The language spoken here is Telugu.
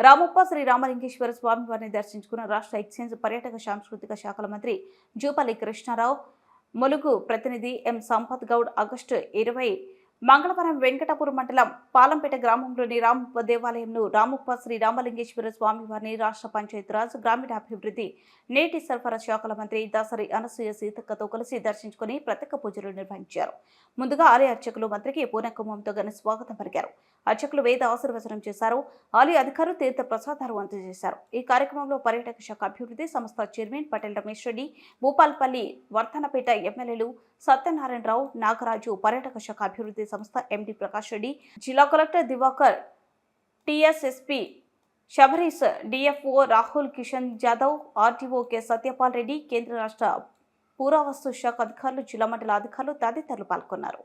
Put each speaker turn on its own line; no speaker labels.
రామప్ప శ్రీ రామలింగేశ్వర స్వామి వారిని దర్శించుకున్న రాష్ట్ర ఎక్స్చేంజ్ పర్యాటక సాంస్కృతిక శాఖల మంత్రి జూపల్లి కృష్ణారావు ములుగు ప్రతినిధి ఎం సంపత్ గౌడ్ ఆగస్టు ఇరవై మంగళవారం వెంకటపురం మండలం పాలంపేట గ్రామంలోని రామప్ప దేవాలయంలో రామప్ప శ్రీ రామలింగేశ్వర స్వామి వారిని రాష్ట్ర పంచాయతీరాజ్ గ్రామీణాభివృద్ధి నీటి సరఫరా శాఖల మంత్రి దాసరి అనసూయ సీతక్కతో కలిసి దర్శించుకుని ప్రత్యేక పూజలు నిర్వహించారు. ముందుగా ఆలయ అర్చకులు మంత్రికి పూర్ణకుంభంతో ఘన స్వాగతం పలికారు. అర్చకులు వేద ఆశీర్వచనం చేశారు. ఆలయ అధికారులు తీర్థ ప్రసాదాలు అందజేశారు. ఈ కార్యక్రమంలో పర్యాటక శాఖ అభివృద్ధి సంస్థ చైర్మన్ పటేల్ రమేష్ రెడ్డి భూపాల్పల్లి వర్ధనపేట ఎమ్మెల్యేలు సత్యనారాయణరావు నాగరాజు పర్యాటక శాఖ అభివృద్ధి సంస్థ ఎండి ప్రకాష్ రెడ్డి జిల్లా collector Diwakar TSSP Shabarish DFO Rahul Kishan Jadhav RTO K Satyapal Reddy కేంద్ర రాష్ట్ర పురావస్తు శాఖ అధికారులు జిల్లా మండల అధికారులు తదితరులు పాల్గొన్నారు.